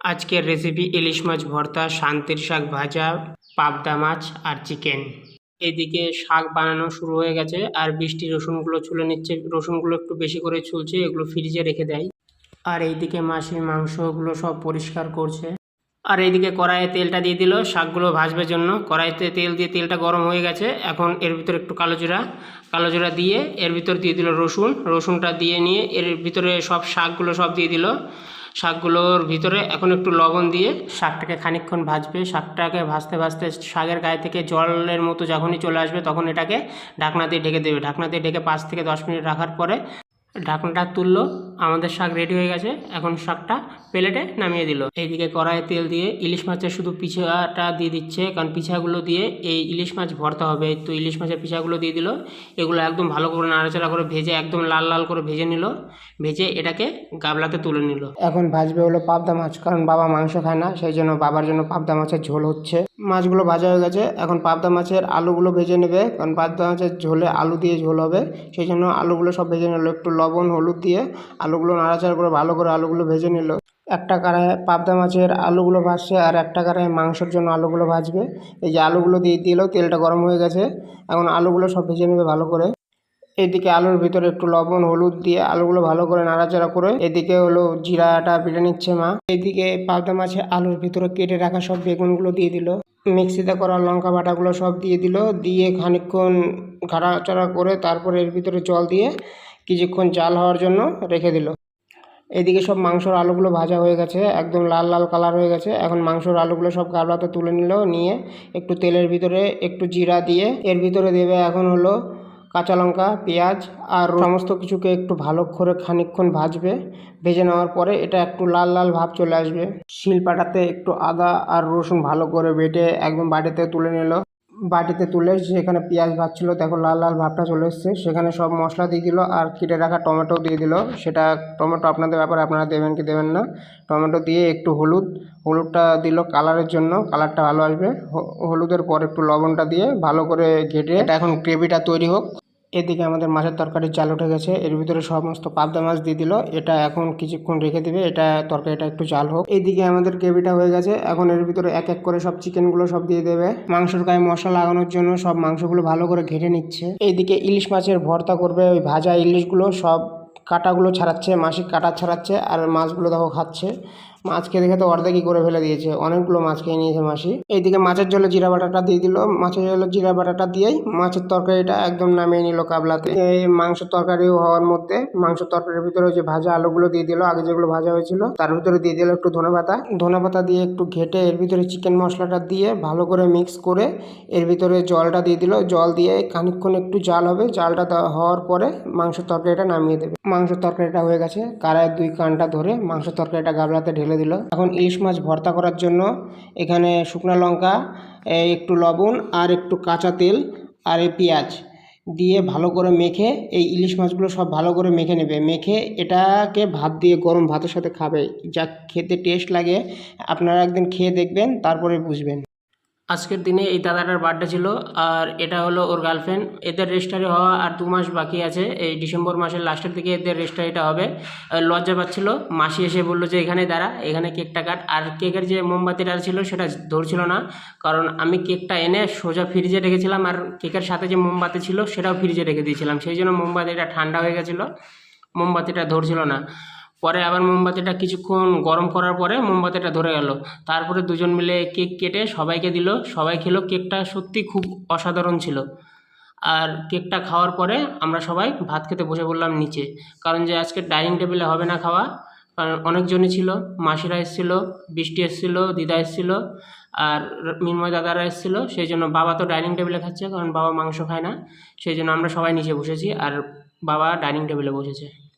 আজকের রেসিপি ইলিশ মাছ ভর্তা, শান্তির শাক ভাজা, পাবদা মাছ আর চিকেন এদিকে শাক বানানো শুরু হয়ে গেছে আর বৃষ্টি রসুনগুলো ছুলে নিচ্ছে। রসুনগুলো একটু বেশি করে ছুলছে, এগুলো ফ্রিজে রেখে দেয়। আর এইদিকে মাছের মাংসগুলো সব পরিষ্কার করছে। আর এইদিকে কড়াইয়ে তেলটা দিয়ে দিল, শাকগুলো ভাজবার জন্য। কড়াইতে তেল দিয়ে তেলটা গরম হয়ে গেছে। এখন এর ভিতরে একটু কালো জিরা। কালো জিরা দিয়ে এর ভিতর দিয়ে দিল রসুন। রসুনটা দিয়ে নিয়ে এর ভিতরে সব শাকগুলো সব দিয়ে দিল। শাকগুলোর ভিতরে এখন একটু লবণ দিয়ে শাকটাকে খানিকক্ষণ ভাজবে। শাকটাকে ভাজতে ভাজতে শাকের গায়ে থেকে জলের মতো যখনই চলে আসবে তখন এটাকে ঢাকনা দিয়ে ঢেকে দেবে। ঢাকনা দিয়ে ঢেকে পাঁচ থেকে দশ মিনিট রাখার পরে ঢাকনাটা তুললো। আমাদের শাক রেডি হয়ে গেছে। এখন শাকটা প্লেটে নামিয়ে দিল। এইদিকে কড়াইয়ে তেল দিয়ে ইলিশ মাছের শুধু পিছাটা দিয়ে দিচ্ছে, কারণ পিছাগুলো দিয়ে এই ইলিশ মাছ ভরতে হবে। তো ইলিশ মাছের পিছাগুলো দিয়ে দিল। এগুলো একদম ভালো করে নাড়াচাড়া করে ভেজে একদম লাল লাল করে ভেজে নিল। ভেজে এটাকে গাবলাতে তুলে নিল। এখন ভাজবে হলো পাবদা মাছ, কারণ বাবা মাংস খায় না, সেই জন্য বাবার জন্য পাবদা মাছের ঝোল হচ্ছে। মাছগুলো ভাজা হয়ে গেছে। এখন পাবদা মাছের আলুগুলো ভেজে নেবে, কারণ পাবদা মাছের ঝোলে আলু দিয়ে ঝোল হবে। সেই জন্য আলুগুলো সব ভেজে নিল। একটু লবণ, হলুদ দিয়ে আলুগুলো নাড়াচাড়া করে ভালো করে আলুগুলো ভেজে নিল। একটা কড়াইয়ে পাবদা মাছের আলুগুলো ভাজছে আর একটা কড়াইয়ে মাংসের জন্য আলুগুলো ভাজবে। এই যে আলুগুলো দিয়ে দিল, তেলটা গরম হয়ে গেছে। এখন আলুগুলো সব ভেজে নেবে ভালো করে। এদিকে আলুর ভিতরে একটু লবণ, হলুদ দিয়ে আলুগুলো ভালো করে নাড়াচাড়া করে এদিকে হলো জিরাটা বেটে নিচ্ছে মা। এদিকে পাবদা মাছের আলুর ভিতরে কেটে রাখা সব বেগুনগুলো দিয়ে দিল। মিক্সিতে করা লঙ্কা বাটাগুলো সব দিয়ে দিল। দিয়ে খানিকক্ষণ নাড়াচাড়া করে তারপরে এর ভিতরে জল দিয়ে কিছুক্ষণ জাল হওয়ার জন্য রেখে দিল। এদিকে সব মাংসর আলুগুলো ভাজা হয়ে গেছে, একদম লাল লাল কালার হয়ে গেছে। এখন মাংসর আলুগুলো সব গাবলাতে তুলে নিল, নিয়ে একটু তেলের ভিতরে একটু জিরা দিয়ে, এর ভিতরে দেবে এখন হলো কাঁচা লঙ্কা, পেঁয়াজ আর সমস্ত কিছুকে একটু ভালো করে খানিকক্ষণ ভাজবে, ভেজে নেওয়ার পরে এটা একটু লাল লাল ভাব চলে আসবে। শিলপাটাতে একটু আদা আর রসুন ভালো করে বেটে একদম বাটিতে তুলে নিল। বাটিতে তুলে সেখানে পেঁয়াজ ভাজছিল দেখো লাল লাল ভাবটা চলে এসছে। সেখানে সব মশলা দিয়ে দিল আর কেটে রাখা টমেটো দিয়ে দিল। সেটা টমেটো আপনাদের ব্যাপারে আপনারা দেবেন কি দেবেন না। টমেটো দিয়ে একটু হলুদ, হলুদটা দিল কালারের জন্য, কালারটা ভালো আসবে। হলুদের পর একটু লবণটা দিয়ে ভালো করে ঘেটে এখন গ্রেভিটা তৈরি হোক। এদিকে আমাদের মাছের তরকারির চাল উঠে গেছে। এর ভিতরে সমস্ত পাবদা মাছ দিয়ে দিল। এটা এখন কিছুক্ষণ রেখে দেবে। এটা তরকারিটা একটু চাল হোক। এইদিকে আমাদের গ্রেভিটা হয়ে গেছে। এখন এর ভিতরে এক এক করে সব চিকেনগুলো সব দিয়ে দেবে। মাংসর গায়ে মশলা লাগানোর জন্য সব মাংসগুলো ভালো করে ঘেটে নিচ্ছে। এইদিকে ইলিশ মাছের ভর্তা করবে। ওই ভাজা ইলিশগুলো সব কাটাগুলো ছাড়াচ্ছে মাসিক কাটা ছাড়াচ্ছে আর মাছগুলো দেখো খাচ্ছে। মাছ খেতে খেতে অর্ধেকই করে ফেলে দিয়েছে। অনেকগুলো মাছ খেয়ে নিয়েছে মাসি। এইদিকে মাছের জলে জিরা বাটাটা দিয়ে দিল। মাছের জলে জিরা বাটাটা দিয়েই মাছের তরকারিটা একদম নামিয়ে নিল কাবলাতে। এই মাংস তরকারি হওয়ার মধ্যে মাংস তরকারির ভিতরে যে ভাজা আলুগুলো দিয়ে দিল। আগে যেগুলো ভাজা হয়েছিল তার ভিতরে দিয়ে দিল একটু ধনে পাতা। ধনে পাতা দিয়ে একটু ঘেটে এর ভিতরে চিকেন মশলাটা দিয়ে ভালো করে মিক্স করে এর ভিতরে জলটা দিয়ে দিল। জল দিয়ে খানিকক্ষণ একটু জাল হবে। জালটা হওয়ার পরে মাংস তরকারিটা নামিয়ে দেবে। মাংস তরকারিটা হয়ে গেছে। কারায় দুই কানটা ধরে মাংস তরকারিটা গাবলাতে ঢেলে দিল। এখন ইলিশ মাছ ভর্তা করার জন্য এখানে শুকনো লঙ্কা একটু লবণ আর একটু কাঁচা তেল আর এই পেঁয়াজ দিয়ে ভালো করে মেখে এই ইলিশ মাছগুলো সব ভালো করে মেখে নেবে। মেখে এটাকে ভাত দিয়ে গরম ভাতের সাথে খাবে। যা খেতে টেস্ট লাগে, আপনারা একদিন খেয়ে দেখবেন, তারপরে বুঝবেন। আজকের দিনে এই দাদাটার বার্থডে ছিল, আর এটা হলো ওর গার্লফ্রেন্ড এদের রেজিস্টারি হওয়া আর দু মাস বাকি আছে, এই ডিসেম্বর মাসের লাস্টের দিকে এদের রেজিস্টারিটা হবে। লজ্জা পাচ্ছিল, মাসি এসে বলল যে, এখানে দাঁড়া, এখানে কেকটা কাট। আর কেকের যে মোমবাতিটা ছিল, সেটা ধরছিল না, কারণ আমি কেকটা এনে সোজা ফ্রিজে রেখেছিলাম, আর কেকের সাথে যে মোমবাতি ছিল, সেটাও ফ্রিজে রেখে দিয়েছিলাম। সেই জন্য মোমবাতিটা ঠান্ডা হয়ে গেছিল, মোমবাতিটা ধরছিল না। পরে আবার মোমবাতিটা কিছুক্ষণ গরম করার পরে মোমবাতিটা ধরে গেল তারপরে দুজন মিলে কেক কেটে সবাইকে দিল। সবাই খেলো। কেকটা সত্যি খুব অসাধারণ ছিল। আর কেকটা খাওয়ার পরে আমরা সবাই ভাত খেতে বসে পড়লাম নিচে। কারণ যে আজকে ডাইনিং টেবিলে হবে না খাওয়া। কারণ অনেকজনই ছিল। মাসিরা এসেছিল, বৃষ্টি এসেছিল, দিদা এসেছিল, আর মিনময় দাদারা এসেছিল। সেই জন্য বাবা তো ডাইনিং টেবিলে খাচ্ছে, কারণ বাবা মাংস খায় না। সেই জন্য আমরা সবাই নিচে বসেছি। আর বাবা ডাইনিং টেবিলে বসেছে।